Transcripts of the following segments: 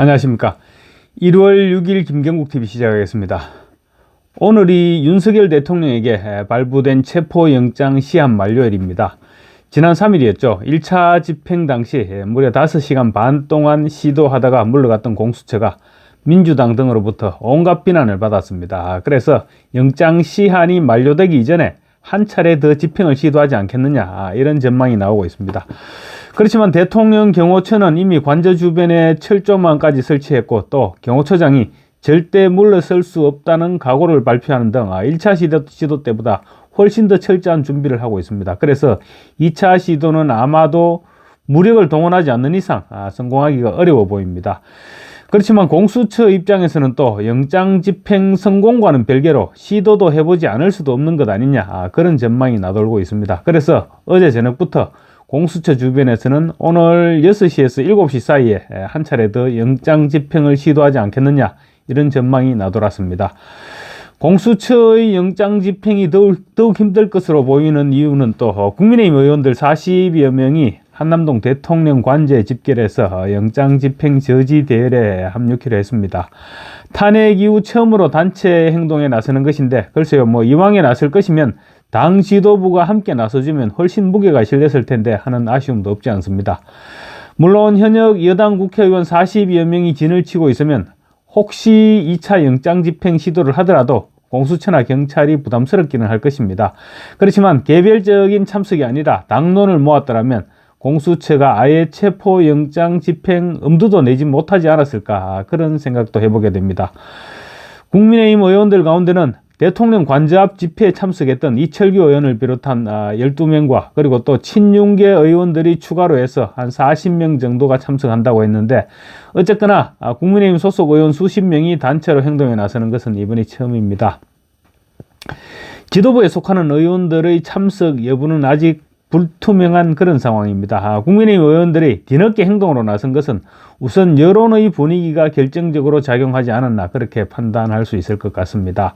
안녕하십니까. 1월 6일 김경국 TV 시작하겠습니다. 오늘이 윤석열 대통령에게 발부된 체포영장 시한 만료일입니다. 지난 3일이었죠. 1차 집행 당시 무려 5시간 반 동안 시도하다가 물러갔던 공수처가 민주당 등으로부터 온갖 비난을 받았습니다. 그래서 영장 시한이 만료되기 이전에 한 차례 더 집행을 시도하지 않겠느냐 이런 전망이 나오고 있습니다. 그렇지만 대통령 경호처는 이미 관저 주변에 철조망까지 설치했고 또 경호처장이 절대 물러설 수 없다는 각오를 발표하는 등 1차 시도, 시도 때보다 훨씬 더 철저한 준비를 하고 있습니다. 그래서 2차 시도는 아마도 무력을 동원하지 않는 이상 아, 성공하기가 어려워 보입니다. 그렇지만 공수처 입장에서는 또 영장 집행 성공과는 별개로 시도도 해보지 않을 수도 없는 것 아니냐 아, 그런 전망이 나돌고 있습니다. 그래서 어제 저녁부터 공수처 주변에서는 오늘 6시에서 7시 사이에 한 차례 더 영장 집행을 시도하지 않겠느냐 이런 전망이 나돌았습니다. 공수처의 영장 집행이 더욱, 더욱 힘들 것으로 보이는 이유는 또 국민의힘 의원들 40여 명이 한남동 대통령 관제 집결에서 영장 집행 저지 대열에 합류키로 했습니다. 탄핵 이후 처음으로 단체 행동에 나서는 것인데 글쎄요 뭐 이왕에 나설 것이면 당 지도부가 함께 나서주면 훨씬 무게가 실렸을 텐데 하는 아쉬움도 없지 않습니다. 물론 현역 여당 국회의원 40여 명이 진을 치고 있으면 혹시 2차 영장 집행 시도를 하더라도 공수처나 경찰이 부담스럽기는 할 것입니다. 그렇지만 개별적인 참석이 아니라 당론을 모았더라면 공수처가 아예 체포영장 집행 엄두도 내지 못하지 않았을까 그런 생각도 해보게 됩니다. 국민의힘 의원들 가운데는 대통령 관저 앞 집회에 참석했던 이철규 의원을 비롯한 12명과 그리고 또 친윤계 의원들이 추가로 해서 한 40명 정도가 참석한다고 했는데 어쨌거나 국민의힘 소속 의원 수십 명이 단체로 행동에 나서는 것은 이번이 처음입니다. 지도부에 속하는 의원들의 참석 여부는 아직 불투명한 그런 상황입니다. 아, 국민의힘 의원들이 뒤늦게 행동으로 나선 것은 우선 여론의 분위기가 결정적으로 작용하지 않았나 그렇게 판단할 수 있을 것 같습니다.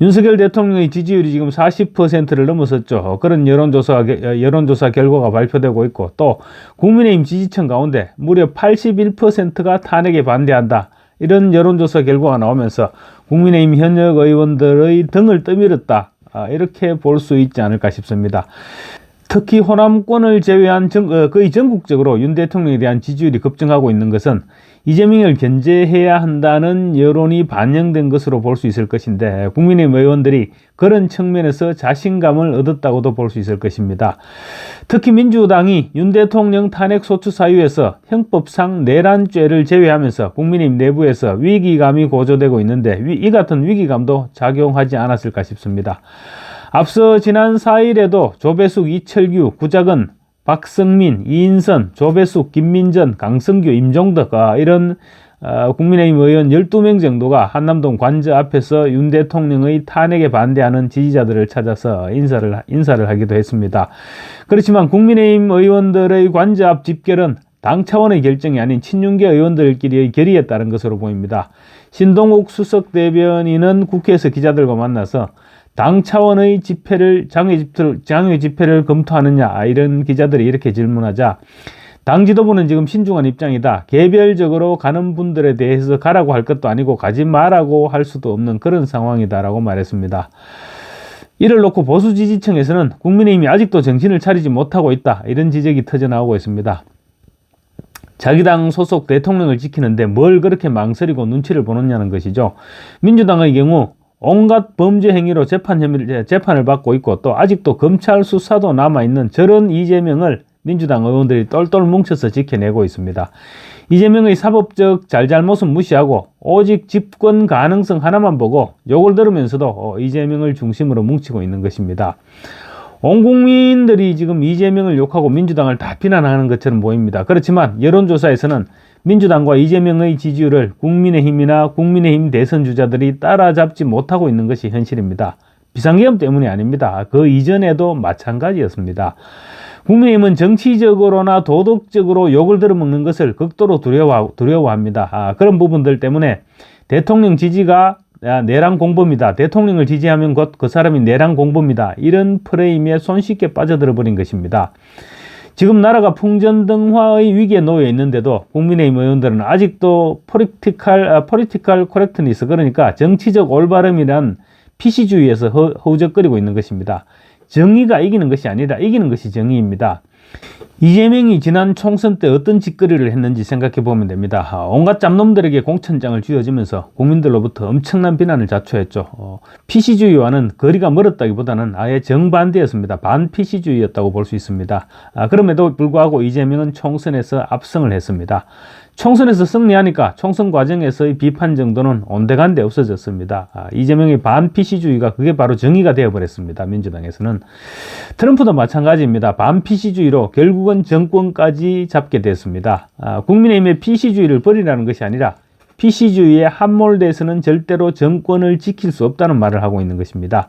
윤석열 대통령의 지지율이 지금 40%를 넘어섰죠. 그런 여론조사, 여론조사 결과가 발표되고 있고 또 국민의힘 지지층 가운데 무려 81%가 탄핵에 반대한다. 이런 여론조사 결과가 나오면서 국민의힘 현역 의원들의 등을 떠밀었다. 아, 이렇게 볼 수 있지 않을까 싶습니다. 특히 호남권을 제외한 전, 어, 거의 전국적으로 윤 대통령에 대한 지지율이 급증하고 있는 것은 이재명을 견제해야 한다는 여론이 반영된 것으로 볼 수 있을 것인데 국민의힘 의원들이 그런 측면에서 자신감을 얻었다고도 볼 수 있을 것입니다. 특히 민주당이 윤 대통령 탄핵 소추 사유에서 형법상 내란죄를 제외하면서 국민의힘 내부에서 위기감이 고조되고 있는데 이 같은 위기감도 작용하지 않았을까 싶습니다. 앞서 지난 4일에도 조배숙, 이철규, 구작은 박성민, 이인선, 조배숙, 김민전, 강성규, 임종덕 아, 이런 어, 국민의힘 의원 12명 정도가 한남동 관저 앞에서 윤 대통령의 탄핵에 반대하는 지지자들을 찾아서 인사를, 인사를 하기도 했습니다. 그렇지만 국민의힘 의원들의 관저 앞 집결은 당 차원의 결정이 아닌 친윤계 의원들끼리의 결의에 따른 것으로 보입니다. 신동욱 수석 대변인은 국회에서 기자들과 만나서 당 차원의 집회를 장외 집회를 장외 집회를 검토하느냐 이런 기자들이 이렇게 질문하자 당 지도부는 지금 신중한 입장이다. 개별적으로 가는 분들에 대해서 가라고 할 것도 아니고 가지 마라고 할 수도 없는 그런 상황이다라고 말했습니다. 이를 놓고 보수 지지층에서는 국민의힘이 아직도 정신을 차리지 못하고 있다. 이런 지적이 터져 나오고 있습니다. 자기 당 소속 대통령을 지키는데 뭘 그렇게 망설이고 눈치를 보느냐는 것이죠. 민주당의 경우 온갖 범죄 행위로 재판 혐의, 재판을 받고 있고 또 아직도 검찰 수사도 남아 있는 저런 이재명을 민주당 의원들이 똘똘 뭉쳐서 지켜내고 있습니다. 이재명의 사법적 잘잘못은 무시하고 오직 집권 가능성 하나만 보고 욕을 들으면서도 어, 이재명을 중심으로 뭉치고 있는 것입니다. 온 국민들이 지금 이재명을 욕하고 민주당을 다 비난하는 것처럼 보입니다. 그렇지만 여론조사에서는 민주당과 이재명의 지지율을 국민의힘이나 국민의힘 대선 주자들이 따라잡지 못하고 있는 것이 현실입니다. 비상계엄 때문이 아닙니다. 그 이전에도 마찬가지였습니다. 국민의힘은 정치적으로나 도덕적으로 욕을 들어먹는 것을 극도로 두려워, 두려워합니다. 아, 그런 부분들 때문에 대통령 지지가 내란 공범이다. 대통령을 지지하면 곧 그 사람이 내란 공범이다. 이런 프레임에 손쉽게 빠져들어 버린 것입니다. 지금 나라가 풍전등화의 위기에 놓여 있는데도 국민의힘 의원들은 아직도 포리티칼 아, 포리티칼 코렉트니스 그러니까 정치적 올바름이란 피시주의에서 허, 허우적거리고 있는 것입니다. 정의가 이기는 것이 아니라 이기는 것이 정의입니다. 이재명이 지난 총선 때 어떤 짓거리를 했는지 생각해 보면 됩니다. 아, 온갖 짬놈들에게 공천장을 쥐어주면서 국민들로부터 엄청난 비난을 자초했죠. 어, PC주의와는 거리가 멀었다기보다는 아예 정반대였습니다. 반 PC주의였다고 볼 수 있습니다. 아, 그럼에도 불구하고 이재명은 총선에서 압승을 했습니다. 총선에서 승리하니까 총선 과정에서의 비판 정도는 온데간데 없어졌습니다. 아, 이재명의 반 PC주의가 그게 바로 정의가 되어버렸습니다. 민주당에서는. 트럼프도 마찬가지입니다. 반 PC주의로 결국은 정권까지 잡게 됐습니다. 아, 국민의힘의 PC주의를 버리라는 것이 아니라 PC주의에 함몰돼서는 절대로 정권을 지킬 수 없다는 말을 하고 있는 것입니다.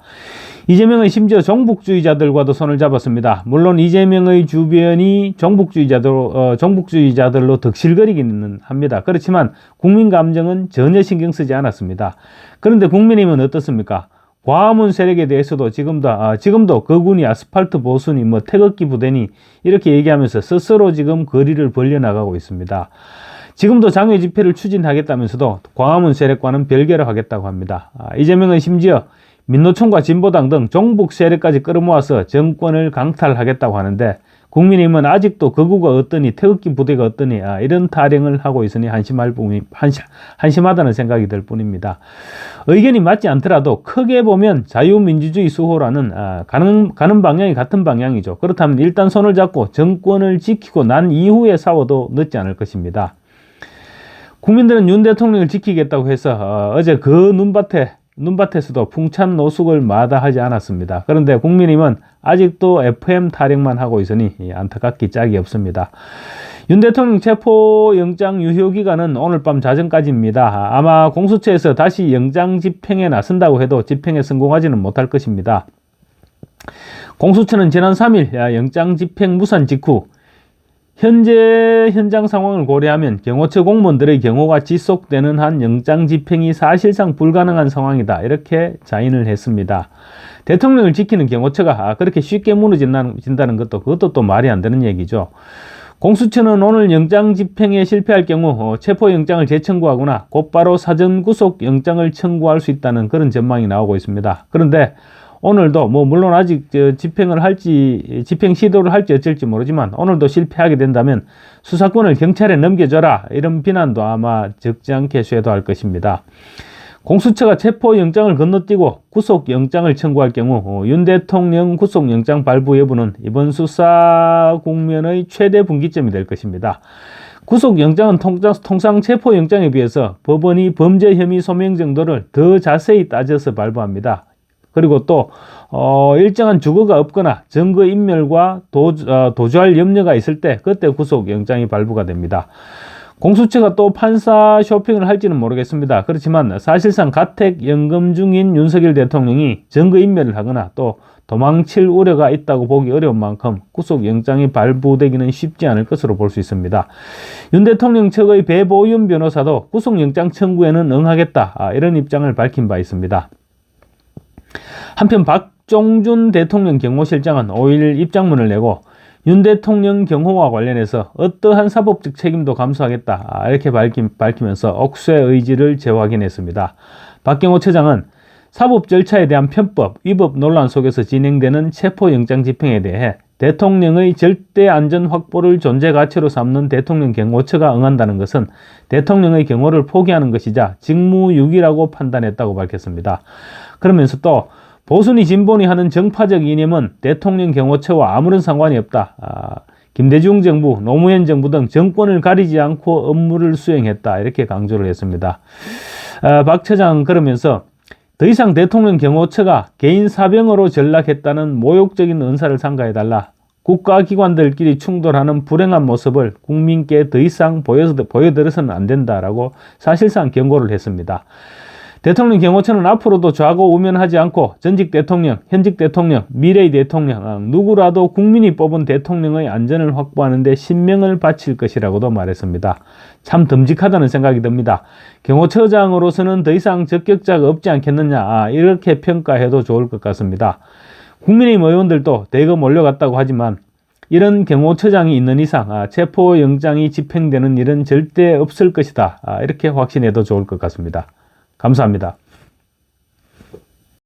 이재명은 심지어 종북주의자들과도 손을 잡았습니다. 물론 이재명의 주변이 종북주의자들, 어, 종북주의자들로 덕실거리기는 합니다. 그렇지만 국민 감정은 전혀 신경 쓰지 않았습니다. 그런데 국민의힘은 어떻습니까? 과문 세력에 대해서도 지금도 아, 지금도 거군이 아스팔트 보수니 뭐 태극기 부대니 이렇게 얘기하면서 스스로 지금 거리를 벌려 나가고 있습니다. 지금도 장외 집회를 추진하겠다면서도 광화문 세력과는 별개로 하겠다고 합니다. 아, 이재명은 심지어 민노총과 진보당 등 종북 세력까지 끌어모아서 정권을 강탈하겠다고 하는데 국민의힘은 아직도 거구가 어떠니 태극기 부대가 어떠니 아, 이런 타령을 하고 있으니 한심할 뿐이 한심, 한심하다는 생각이 들 뿐입니다. 의견이 맞지 않더라도 크게 보면 자유민주주의 수호라는 아, 가는 가는 방향이 같은 방향이죠. 그렇다면 일단 손을 잡고 정권을 지키고 난 이후에 싸워도 늦지 않을 것입니다. 국민들은 윤 대통령을 지키겠다고 해서 어, 제 그 눈밭에 눈밭에서도 풍찬 노숙을 마다하지 않았습니다. 그런데 국민의힘은 아직도 FM 타령만 하고 있으니 안타깝기 짝이 없습니다. 윤 대통령 체포 영장 유효 기간은 오늘 밤 자정까지입니다. 아마 공수처에서 다시 영장 집행에 나선다고 해도 집행에 성공하지는 못할 것입니다. 공수처는 지난 3일 영장 집행 무산 직후 현재 현장 상황을 고려하면 경호처 공무원들의 경호가 지속되는 한 영장 집행이 사실상 불가능한 상황이다. 이렇게 자인을 했습니다. 대통령을 지키는 경호처가 그렇게 쉽게 무너진다는 것도 그것도 또 말이 안 되는 얘기죠. 공수처는 오늘 영장 집행에 실패할 경우 어, 체포 영장을 재청구하거나 곧바로 사전 구속 영장을 청구할 수 있다는 그런 전망이 나오고 있습니다. 그런데 오늘도 뭐 물론 아직 집행을 할지 집행 시도를 할지 어쩔지 모르지만 오늘도 실패하게 된다면 수사권을 경찰에 넘겨줘라 이런 비난도 아마 적지 않게 쇄도할 것입니다. 공수처가 체포영장을 건너뛰고 구속영장을 청구할 경우 어, 윤 대통령 구속영장 발부 여부는 이번 수사 국면의 최대 분기점이 될 것입니다. 구속영장은 통상 체포영장에 비해서 법원이 범죄 혐의 소명 정도를 더 자세히 따져서 발부합니다. 그리고 또 어, 일정한 주거가 없거나 증거 인멸과 도, 어, 도주할 염려가 있을 때 그때 구속 영장이 발부가 됩니다. 공수처가 또 판사 쇼핑을 할지는 모르겠습니다. 그렇지만 사실상 가택 연금 중인 윤석열 대통령이 증거 인멸을 하거나 또 도망칠 우려가 있다고 보기 어려운 만큼 구속 영장이 발부되기는 쉽지 않을 것으로 볼 수 있습니다. 윤 대통령 측의 배보윤 변호사도 구속 영장 청구에는 응하겠다 아, 이런 입장을 밝힌 바 있습니다. 한편 박종준 대통령 경호실장은 5일 입장문을 내고 윤 대통령 경호와 관련해서 어떠한 사법적 책임도 감수하겠다 아, 이렇게 밝히, 면서 억수의 의지를 재확인했습니다. 박경호 처장은 사법 절차에 대한 편법, 위법 논란 속에서 진행되는 체포영장 집행에 대해 대통령의 절대 안전 확보를 존재 가치로 삼는 대통령 경호처가 응한다는 것은 대통령의 경호를 포기하는 것이자 직무유기라고 판단했다고 밝혔습니다. 그러면서 또 보수니 진보니 하는 정파적 이념은 대통령 경호처와 아무런 상관이 없다. 아, 김대중 정부, 노무현 정부 등 정권을 가리지 않고 업무를 수행했다. 이렇게 강조를 했습니다. 아, 박 처장 그러면서 더 이상 대통령 경호처가 개인 사병으로 전락했다는 모욕적인 은사를 상가해달라. 국가기관들끼리 충돌하는 불행한 모습을 국민께 더 이상 보여드려서는 안 된다라고 사실상 경고를 했습니다. 대통령 경호처는 앞으로도 좌고 우면하지 않고 전직 대통령, 현직 대통령, 미래의 대통령, 어, 누구라도 국민이 뽑은 대통령의 안전을 확보하는 데 신명을 바칠 것이라고도 말했습니다. 참 듬직하다는 생각이 듭니다. 경호처장으로서는 더 이상 적격자가 없지 않겠느냐, 아, 이렇게 평가해도 좋을 것 같습니다. 국민의힘 의원들도 대거 몰려갔다고 하지만 이런 경호처장이 있는 이상 아, 체포영장이 집행되는 일은 절대 없을 것이다. 아, 이렇게 확신해도 좋을 것 같습니다. 감사합니다.